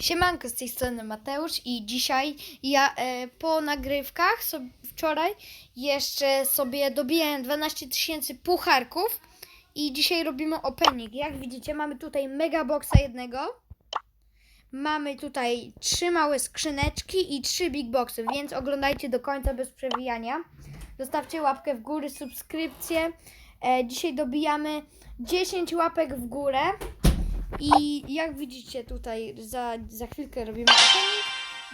Siemanko, z tej strony Mateusz i dzisiaj ja e, po nagrywkach so, wczoraj jeszcze sobie dobiłem 12 tysięcy pucharków i dzisiaj robimy opening. Jak widzicie mamy tutaj mega boxa jednego, mamy tutaj trzy małe skrzyneczki i trzy big boxy, więc oglądajcie do końca bez przewijania. Zostawcie łapkę w górę, subskrypcję. E, dzisiaj dobijamy 10 łapek w górę. I jak widzicie tutaj za, za chwilkę robimy opening,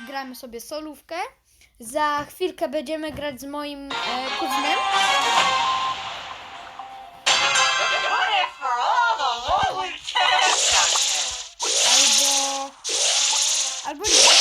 gramy sobie solówkę. Za chwilkę będziemy grać z moim e, kuzynem. Albo... Albo nie,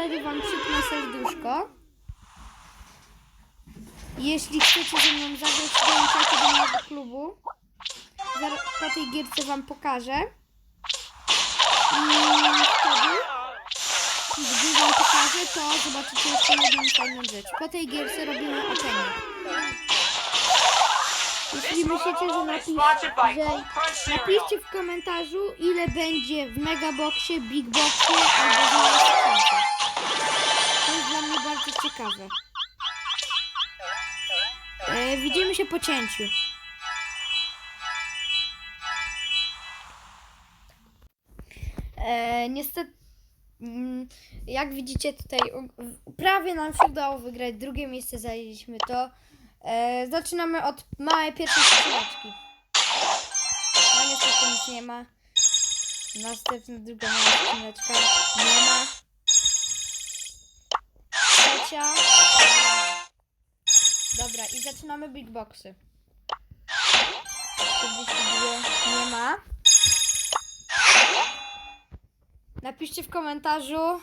wtedy wam przypnę serduszko. Jeśli chcecie ze mną zagrać, dołączajcie do mojego klubu. Po tej gierce wam pokażę. I wtedy, gdy wam pokażę, to zobaczycie jeszcze jedną fajną rzecz. Po tej gierce robimy opening. Jeśli myślicie, że, napisz, że napiszcie w komentarzu, ile będzie w Megaboxie, Big Boxie albo w małej mnie bardzo ciekawe. E, widzimy się po cięciu. E, niestety, mm, jak widzicie tutaj, prawie nam się udało wygrać. Drugie miejsce zajęliśmy to. E, zaczynamy od małej pierwszej skrzyneczki. No niestety nic nie ma. Następna druga mała skrzyneczka. Nie ma. Dobra, i zaczynamy big boxy. 42 nie ma. Napiszcie w komentarzu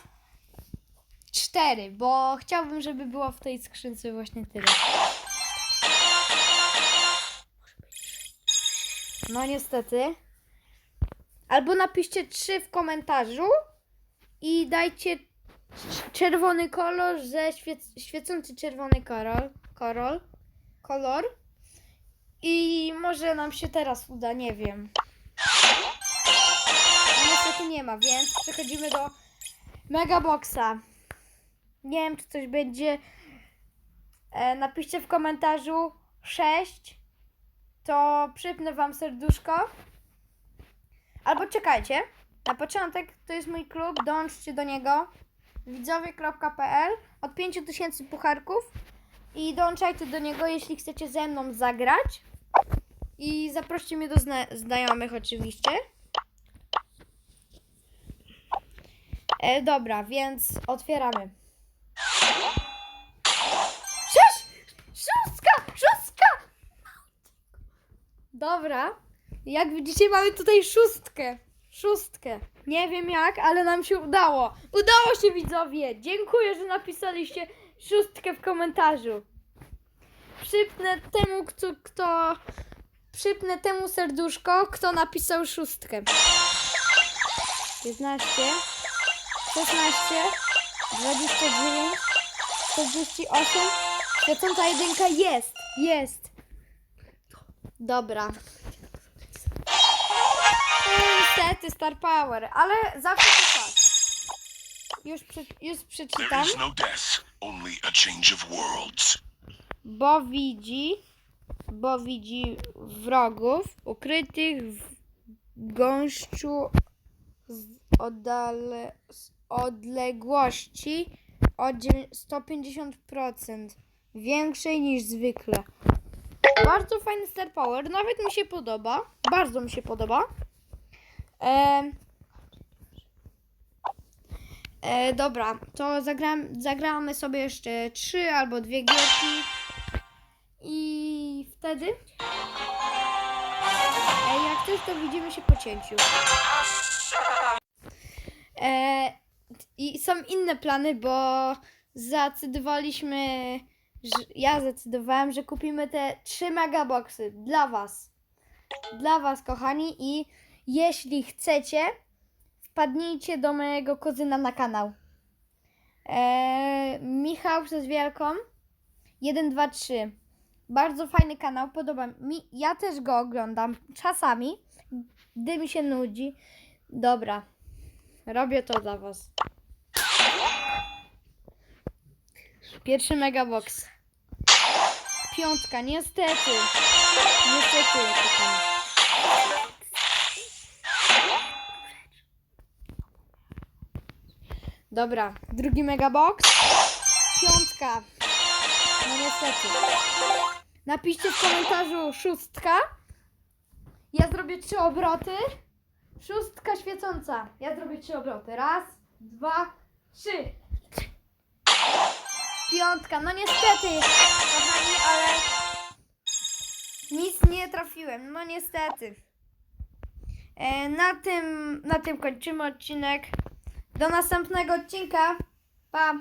4, bo chciałbym, żeby było w tej skrzynce właśnie tyle. No niestety. Albo napiszcie 3 w komentarzu i dajcie czerwony kolor ze świec- świecący czerwony kolor, kolor, kolor. I może nam się teraz uda, nie wiem. No niestety nie ma, więc przechodzimy do Megaboxa. Nie wiem, czy coś będzie. E, napiszcie w komentarzu 6 to przypnę wam serduszko. Albo czekajcie. Na początek to jest mój klub, dołączcie do niego. widzowie.pl od 5000 pucharków i dołączajcie do niego, jeśli chcecie ze mną zagrać. I zaproście mnie do zna- znajomych oczywiście. E, dobra, więc otwieramy. Sześć! Szóstka! Szóstka! Dobra. Jak widzicie, mamy tutaj szóstkę. Szóstkę. Nie wiem jak, ale nam się udało. Udało się, widzowie. Dziękuję, że napisaliście szóstkę w komentarzu. Przypnę temu, kto, kto przypnę temu serduszko, kto napisał szóstkę. 15, 16, 29, 48. Świecąca jedynka jest, jest. Dobra. Niestety, Star Power, ale zawsze to tak. Już, prze, już There przeczytam. is no death, only a change of worlds. Bo widzi, bo widzi wrogów ukrytych w gąszczu z, oddale, z odległości o dziewię- 150% większej niż zwykle. Bardzo fajny Star Power, nawet mi się podoba. Bardzo mi się podoba. Em, E, dobra, to zagram, zagramy sobie jeszcze trzy albo dwie gierki. I wtedy. E, jak coś, to widzimy się po cięciu. E, I są inne plany, bo zdecydowaliśmy. Ja zdecydowałem, że kupimy te trzy megaboxy dla Was. Dla Was, kochani. I jeśli chcecie, wpadnijcie do mojego kuzyna na kanał. Eee, Michał przez wielką. 1, 2, 3. Bardzo fajny kanał, podoba mi. Ja też go oglądam czasami, gdy mi się nudzi. Dobra, robię to dla Was. Pierwszy megabox. Piątka, niestety. Niestety, kochani. Dobra, drugi megabox. Piątka. No niestety. Napiszcie w komentarzu szóstka. Ja zrobię trzy obroty. Szóstka świecąca. Ja zrobię trzy obroty. Raz, dwa, trzy. Piątka. No niestety, kochani, ale nic nie trafiłem. No niestety. E, na, tym, na tym kończymy odcinek. Do następnego odcinka. Pa!